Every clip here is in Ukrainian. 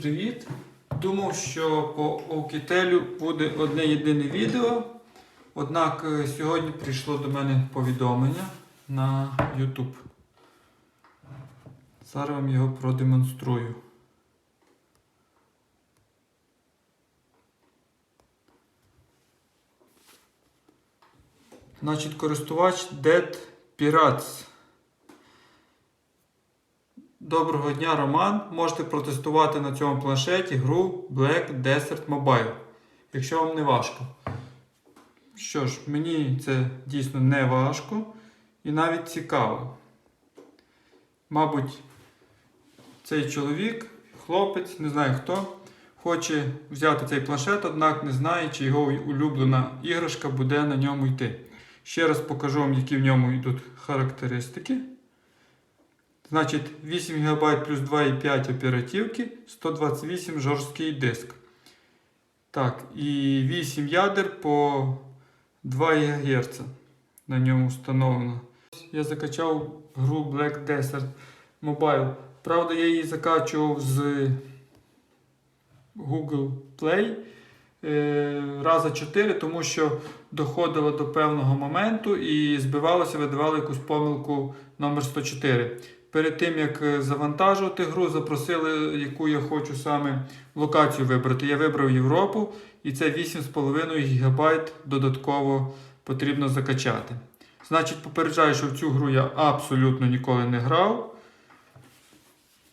привіт! Думав, що по Окітелю буде одне єдине відео. Однак е, сьогодні прийшло до мене повідомлення на YouTube. Зараз вам його продемонструю. Значить, користувач Dead Pirates. Доброго дня, Роман. Можете протестувати на цьому планшеті гру Black Desert Mobile, якщо вам не важко. Що ж, мені це дійсно не важко і навіть цікаво. Мабуть, цей чоловік, хлопець, не знаю хто, хоче взяти цей планшет, однак не знає, чи його улюблена іграшка буде на ньому йти. Ще раз покажу вам, які в ньому йдуть характеристики. Значить, 8 ГБ плюс 2,5 оперативки, 128 жорсткий диск. Так, і 8 ядер по 2 ГГц на ньому встановлено. Я закачав гру Black Desert Mobile. Правда, я її закачував з Google Play е, раза 4, тому що доходило до певного моменту і збивалося, видавало якусь помилку номер 104. Перед тим як е, завантажувати гру, запросили, яку я хочу саме локацію вибрати. Я вибрав Європу, і це 8,5 ГБ додатково потрібно закачати. Значить, попереджаю, що в цю гру я абсолютно ніколи не грав.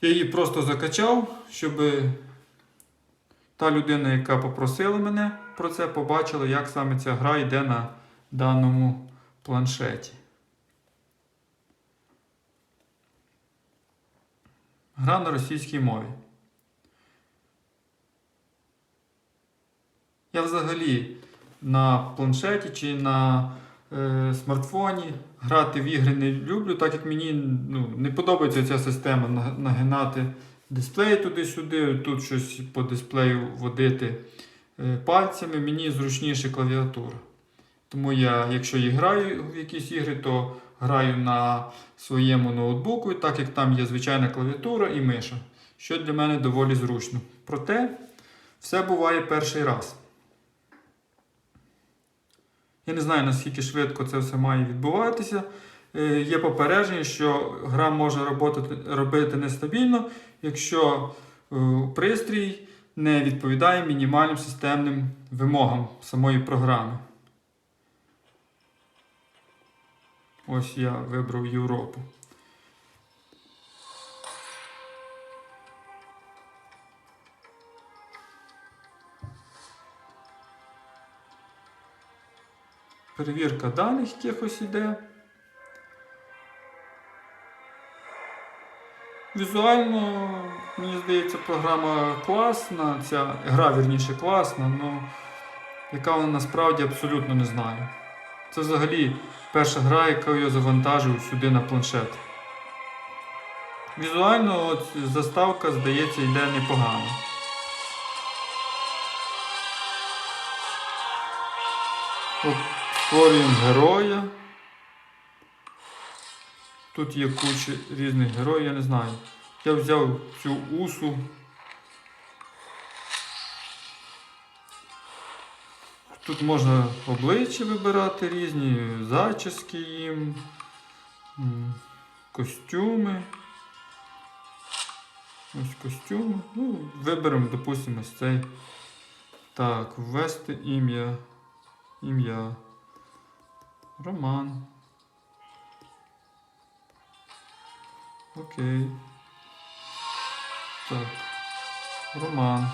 Я її просто закачав, щоб та людина, яка попросила мене про це, побачила, як саме ця гра йде на даному планшеті. Гра на російській мові. Я взагалі на планшеті чи на е, смартфоні грати в ігри не люблю, так як мені ну, не подобається ця система нагинати дисплей туди-сюди, тут щось по дисплею водити е, пальцями. Мені зручніше клавіатура. Тому я, якщо і граю в якісь ігри, то граю на своєму ноутбуку, так як там є звичайна клавіатура і миша, що для мене доволі зручно. Проте все буває перший раз. Я не знаю, наскільки швидко це все має відбуватися. Е, Є попередження, що гра може роботати, робити нестабільно, якщо е, пристрій не відповідає мінімальним системним вимогам самої програми. Ось я вибрав Європу. Перевірка даних якихось іде. Візуально, мені здається, програма класна, ця гра вірніше класна, але яка вона насправді абсолютно не знаю. Це взагалі перша гра, яку я завантажив сюди на планшет. Візуально от заставка, здається, йде непогано. От створюємо героя. Тут є куча різних героїв, я не знаю. Я взяв цю усу. Тут можна обличчя вибирати різні, зачіски їм, костюми. Ось костюми. Ну, виберемо, допустимо, ось цей. Так, ввести ім'я. Ім'я. Роман. Окей. Так. Роман.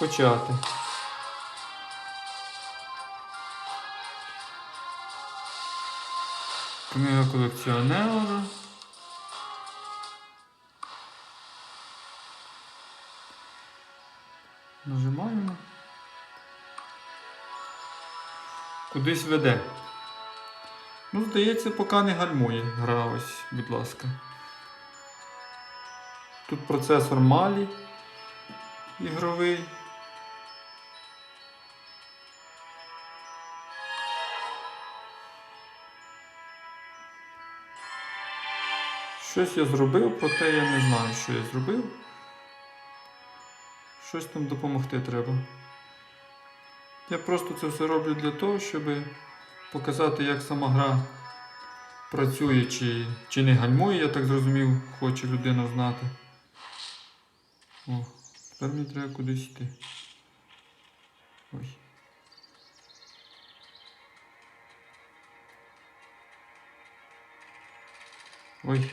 Почати. Книга колекціонера. Нажимаємо. Кудись веде. Ну, здається, поки не гальмує гра ось, будь ласка. Тут процесор Малі ігровий. Щось я зробив, проте я не знаю, що я зробив. щось там допомогти треба. Я просто це все роблю для того, щоб показати, як сама гра працює, чи, чи не гальмує, я так зрозумів, хоче людина знати. О, тепер мені треба кудись йти. Ой. Ой.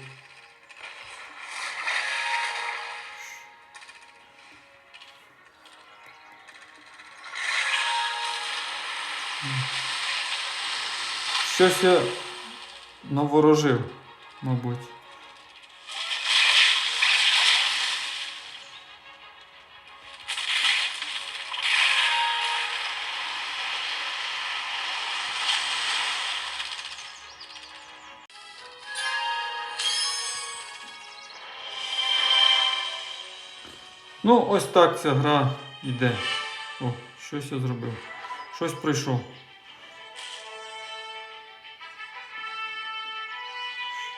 Щось я наворожив, мабуть. Ну, ось так ця гра йде. О, щось я зробив. Щось пройшов.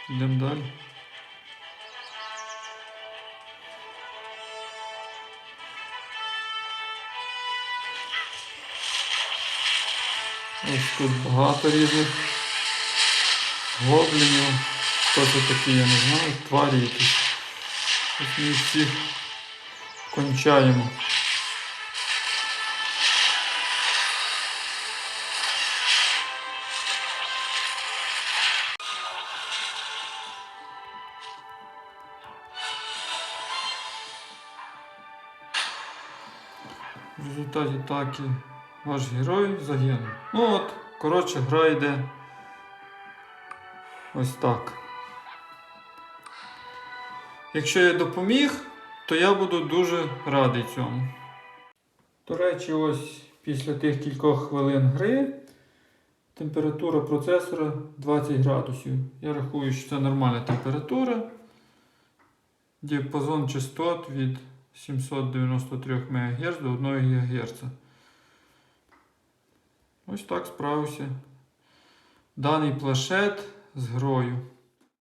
Йдемо далі. Ось тут багато різних гоблінів. Хто це такі, я не знаю, тварі якісь. Ось ми всіх кончаємо. В результаті атаки ваш герой загинув. Ну от, коротше, гра йде ось так. Якщо я допоміг, то я буду дуже радий цьому. До речі, ось після тих кількох хвилин гри температура процесора 20 градусів. Я рахую, що це нормальна температура. Діапазон частот від 793 МГц до 1 ГГц. Ось так справився. Даний плашет з грою.